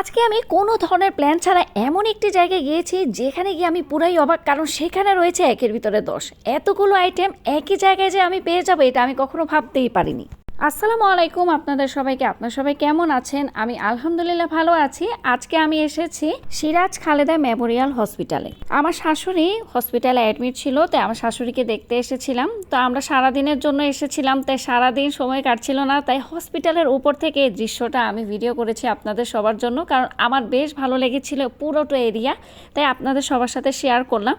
আজকে আমি কোনো ধরনের প্ল্যান ছাড়া এমন একটি জায়গায় গিয়েছি যেখানে গিয়ে আমি পুরাই অবাক, কারণ সেখানে রয়েছে একের ভিতরে দশ। এতগুলো আইটেম একই জায়গায় যে আমি পেয়ে যাব, এটা আমি কখনো ভাবতেই পারিনি। আসসালামু আলাইকুম আপনাদের সবাইকে। আপনার সবাই কেমন আছেন? আমি আলহামদুলিল্লাহ ভালো আছি। আজকে আমি এসেছি সিরাজ খালেদা মেমোরিয়াল হসপিটালে। আমার শাশুড়ি হসপিটালে অ্যাডমিট ছিল, তাই আমার শাশুড়িকে দেখতে এসেছিলাম। তো আমরা সারাদিনের জন্য এসেছিলাম, তাই সারাদিন সময় কাটছিল না। তাই হসপিটালের উপর থেকে এই দৃশ্যটা আমি ভিডিও করেছি আপনাদের সবার জন্য, কারণ আমার বেশ ভালো লেগেছিল পুরোটা এরিয়া, তাই আপনাদের সবার সাথে শেয়ার করলাম।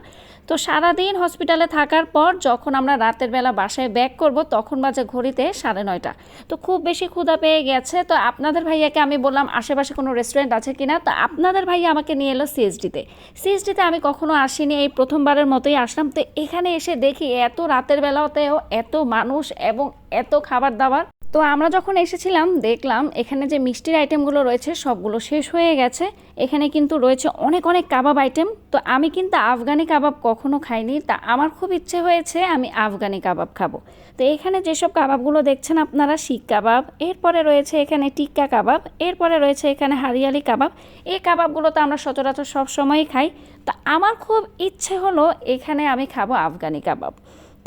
তো সারাদিন হসপিটালে থাকার পর যখন আমরা রাতের বেলা বাসায় ব্যাক করব, তখন বাজে ঘড়িতে সাড়ে নয়টা। তো খুব বেশি ক্ষুধা পেয়ে গেছে। তো আপনাদের ভাইয়াকে আমি বললাম, আশেপাশে কোনো রেস্টুরেন্ট আছে কি না তো আপনাদের ভাইয়া আমাকে নিয়ে এলো সিএসডিতে সিএসডিতে আমি কখনো আসিনি, এই প্রথমবারের মতোই আসলাম। তো এখানে এসে দেখি এত রাতের বেলাতেও এত মানুষ এবং এত খাবার দাবার। তো আমরা যখন এসেছিলাম, দেখলাম এখানে যে মিষ্টির আইটেমগুলো রয়েছে, সবগুলো শেষ হয়ে গেছে। এখানে কিন্তু রয়েছে অনেক অনেক কাবাব আইটেম। তো আমি কিন্তু আফগানি কাবাব কখনো খাইনি। তা আমার খুব ইচ্ছে হয়েছে আমি আফগানি কাবাব খাব। তো এখানে যেসব কাবাবগুলো দেখছেন আপনারা, শিক কাবাব, এরপরে রয়েছে এখানে টিক্কা কাবাব, এরপরে রয়েছে এখানে হারিয়ালি কাবাব। এই কাবাবগুলো তো আমরা সচরাচর সব সময়ই খাই। তা আমার খুব ইচ্ছে হলো এখানে আমি খাব আফগানি কাবাব।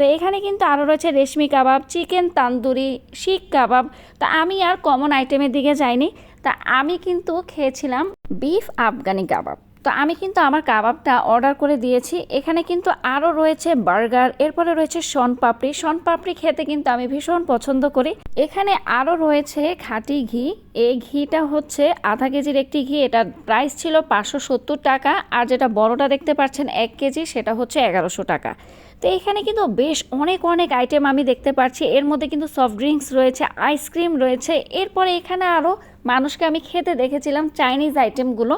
তো এখানে কিন্তু আরও রয়েছে রেশমি কাবাব, চিকেন তান্দুরি, শিখ কাবাব। তা আমি আর কমন আইটেমের দিকে যাইনি। তা আমি কিন্তু খেয়েছিলাম বিফ আফগানি কাবাব। তো আমি কিন্তু আমার কাবাবটা অর্ডার করে দিয়েছি। এখানে কিন্তু আরও রয়েছে বার্গার, এরপরে রয়েছে শন পাপড়ি। শন পাপড়ি খেতে কিন্তু আমি ভীষণ পছন্দ করি। এখানে আরও রয়েছে খাঁটি ঘি। এই ঘিটা হচ্ছে আধা কেজির একটি ঘি। এটার প্রাইস ছিল পাঁচশো সত্তর টাকা আর যেটা বড়টা দেখতে পাচ্ছেন এক কেজি সেটা হচ্ছে এগারোশো টাকা। তো এখানে কিন্তু বেশ অনেক অনেক আইটেম আমি দেখতে পাচ্ছি। এর মধ্যে কিন্তু সফট ড্রিঙ্কস রয়েছে আইসক্রিম রয়েছে। এরপরে এখানে আরও মানুষকে আমি খেতে দেখেছিলাম চাইনিজ আইটেমগুলো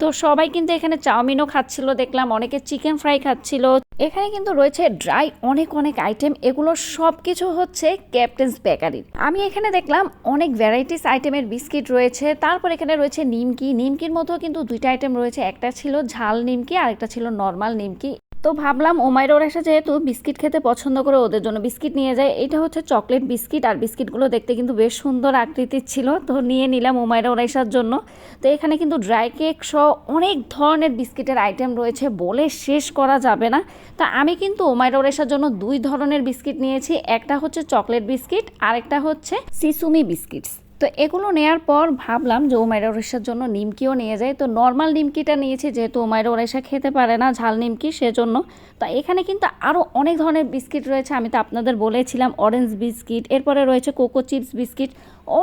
তো সবাই কিন্তু এখানে চাউমিনও খাচ্ছিল, দেখলাম অনেকে চিকেন ফ্রাই খাচ্ছিল। এখানে কিন্তু রয়েছে ড্রাই অনেক অনেক আইটেম এগুলো সব কিছু হচ্ছে ক্যাপ্টেন্স বেকারির আমি এখানে দেখলাম অনেক ভ্যারাইটিস আইটেমের বিস্কিট রয়েছে, তারপর এখানে রয়েছে নিমকি। নিমকির মধ্যেও কিন্তু দুইটা আইটেম রয়েছে, একটা ছিল ঝাল নিমকি আর একটা ছিল নর্মাল নিমকি। তো ভাবলাম ওমাইর ওরা যেহেতু বিস্কিট খেতে পছন্দ করে ওদের জন্য বিস্কিট নিয়ে যায়। এটা হচ্ছে চকলেট বিস্কিট আর বিস্কিটগুলো দেখতে কিন্তু বেশ সুন্দর আকৃতির ছিল। তো নিয়ে নিলাম ওমাইরা ওরাইসার জন্য। তো এখানে কিন্তু ড্রাই কেক সহ অনেক ধরনের বিস্কিটের আইটেম রয়েছে বলে শেষ করা যাবে না। তা আমি কিন্তু ওমাইরা ওরাইসার জন্য দুই ধরনের বিস্কিট নিয়েছি। একটা হচ্ছে চকলেট বিস্কিট, আরেকটা হচ্ছে সিসুমি বিস্কিটস। তো এগুলো নেওয়ার পর ভাবলাম যে ওমাইরা ওরেশার জন্য নিমকিও নিয়ে যাই। তো নর্মাল নিমকিটা নিয়েছি যেহেতু ওমাইরা ওরেশা খেতে পারে না, ঝাল নিমকি সেজন্য। তো এখানে কিন্তু আরও অনেক ধরনের বিস্কিট রয়েছে, আমি তো আপনাদের বলেছিলাম অরেঞ্জ বিস্কিট এরপরে রয়েছে কোকো চিপস বিস্কিট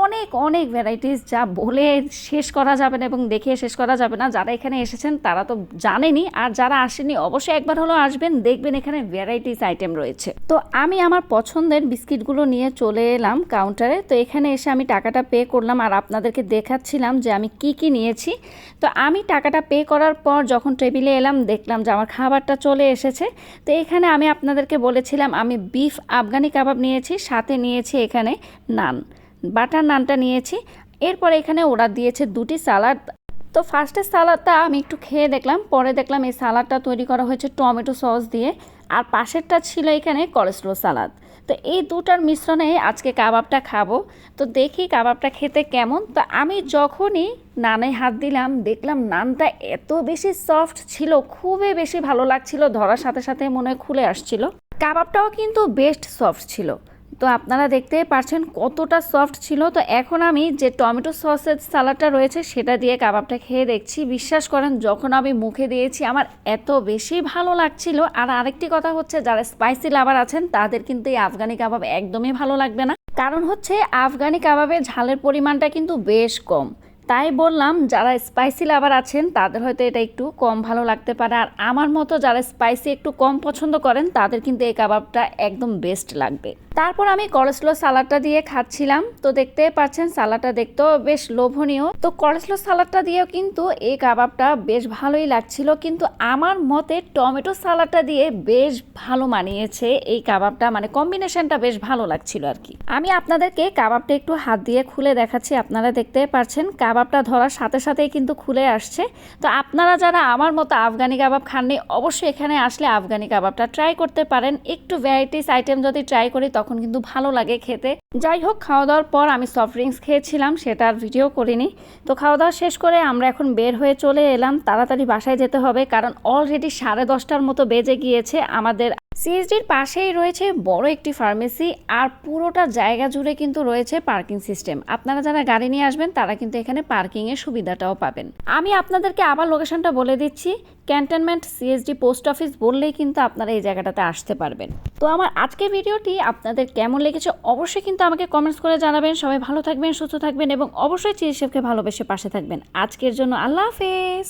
অনেক অনেক ভ্যারাইটিস যা বলে শেষ করা যাবে না এবং দেখে শেষ করা যাবে না। যারা এখানে এসেছেন তারা তো জানেনি, আর যারা আসেনি অবশ্যই একবার হলো আসবেন, দেখবেন এখানে ভ্যারাইটিস আইটেম রয়েছে। তো আমি আমার পছন্দের বিস্কিটগুলো নিয়ে চলে এলাম কাউন্টারে তো এখানে এসে আমি টাকাটা পে করলাম আর আপনাদেরকে দেখাচ্ছিলাম যে আমি কি কি নিয়েছি। তো আমি টাকাটা পে করার পর যখন টেবিলে এলাম, দেখলাম যে আমার খাবারটা চলে এসেছে। তো এখানে আমি আপনাদেরকে বলেছিলাম, আমি বিফ আফগানি কাবাব নিয়েছি, সাথে নিয়েছি এখানে নান বাটার নানটা নিয়েছি। এরপর এখানে ওরা দিয়েছে দুটি সালাড তো ফার্স্টে সালাডটা আমি একটু খেয়ে দেখলাম, পরে দেখলাম এই সালাডটা তৈরি করা হয়েছে টমেটো সস দিয়ে। আর পাশেরটা ছিল এখানে কোলেস্ট্রল সালাদ তো এই দুটার মিশ্রণে আজকে কাবাবটা খাব। তো দেখি কাবাবটা খেতে কেমন। তো আমি যখনই নানে হাত দিলাম, দেখলাম নানটা এত বেশি সফট ছিল, খুবই বেশি ভালো লাগছিল, ধরার সাথে সাথে মনে খুলে আসছিল। কাবাবটাও কিন্তু বেস্ট সফট ছিল। তো আপনারা দেখতেই পারছেন কতটা সফট ছিল। তো এখন আমি যে টমেটো সসের সালাডটা রয়েছে সেটা দিয়ে কাবাবটা খেয়ে দেখছি। বিশ্বাস করেন, যখন আমি মুখে দিয়েছি আমার এত বেশি ভালো লাগছিল। আর আরেকটি কথা হচ্ছে, যারা স্পাইসি লাভার আছেন, তাদের কিন্তু এই আফগানি কাবাব একদমই ভালো লাগবে না। কারণ হচ্ছে, আফগানি কাবাবের ঝালের পরিমাণটা কিন্তু বেশ কম। তাই বললাম, যারা স্পাইসি লাভার আছেন, তাদের হয়তো এটা একটু কম ভালো লাগতে পারে। আর আমার মতো যারা স্পাইসি একটু কম পছন্দ করেন, তাদের কিন্তু এই কাবাবটা একদম বেস্ট লাগবে। তারপর আমি কলেস্লো সালাডটা দিয়ে খাচ্ছিলাম। তো দেখতে পাচ্ছেন সালাডটা দেখতেও বেশ লোভনীয়। তো কলেস্লো সালাডটা দিয়েও কিন্তু এই কাবাবটা বেশ ভালোই লাগছিল। কিন্তু আমার মতে টমেটো সালাডটা দিয়ে বেশ ভালো মানিয়েছে এই কাবাবটা। মানে কম্বিনেশনটা বেশ ভালো লাগছিল আর কি। আমি আপনাদেরকে কাবাবটা একটু হাত দিয়ে খুলে দেখাচ্ছি। আপনারা দেখতে পাচ্ছেন কাবাবটা ধরার সাথে সাথেই কিন্তু খুলে আসছে। তো আপনারা যারা আমার মতো আফগানি কাবাব খাননি, অবশ্যই এখানে আসলে আফগানি কাবাবটা ট্রাই করতে পারেন। একটু ভ্যারাইটিস আইটেম যদি ট্রাই করি, তখন তখন কিন্তু ভালো লাগে খেতে। যাই হোক খাওয়া দাওয়ার পর আমি সফট ড্রিঙ্কস খেয়েছিলাম, সেটা আর ভিডিও করিনি। তো খাওয়া দাওয়া শেষ করে আমরা এখন বের হয়ে চলে এলাম। তাড়াতাড়ি বাসায় যেতে হবে, কারণ অলরেডি সাড়ে দশটার মতো বেজে গিয়েছে আমাদের সিএসডির পাশেই রয়েছে বড় একটি ফার্মেসি আর পুরোটা জায়গা জুড়ে কিন্তু রয়েছে পার্কিং সিস্টেম। আপনারা যারা গাড়ি নিয়ে আসবেন, তারা কিন্তু এখানে পার্কিংয়ের সুবিধাটাও পাবেন। আমি আপনাদেরকে আবার লোকেশনটা বলে দিচ্ছি। ক্যান্টনমেন্ট সিএসডি পোস্ট অফিস বললেই কিন্তু আপনারা এই জায়গাটাতে আসতে পারবেন। তো আমার আজকের ভিডিওটি আপনাদের কেমন লেগেছে অবশ্যই কিন্তু আমাকে কমেন্টস করে জানাবেন। সবাই ভালো থাকবেন, সুস্থ থাকবেন এবং অবশ্যই চিরশেফকে ভালোবেসে পাশে থাকবেন। আজকের জন্য আল্লাহ হাফেজ।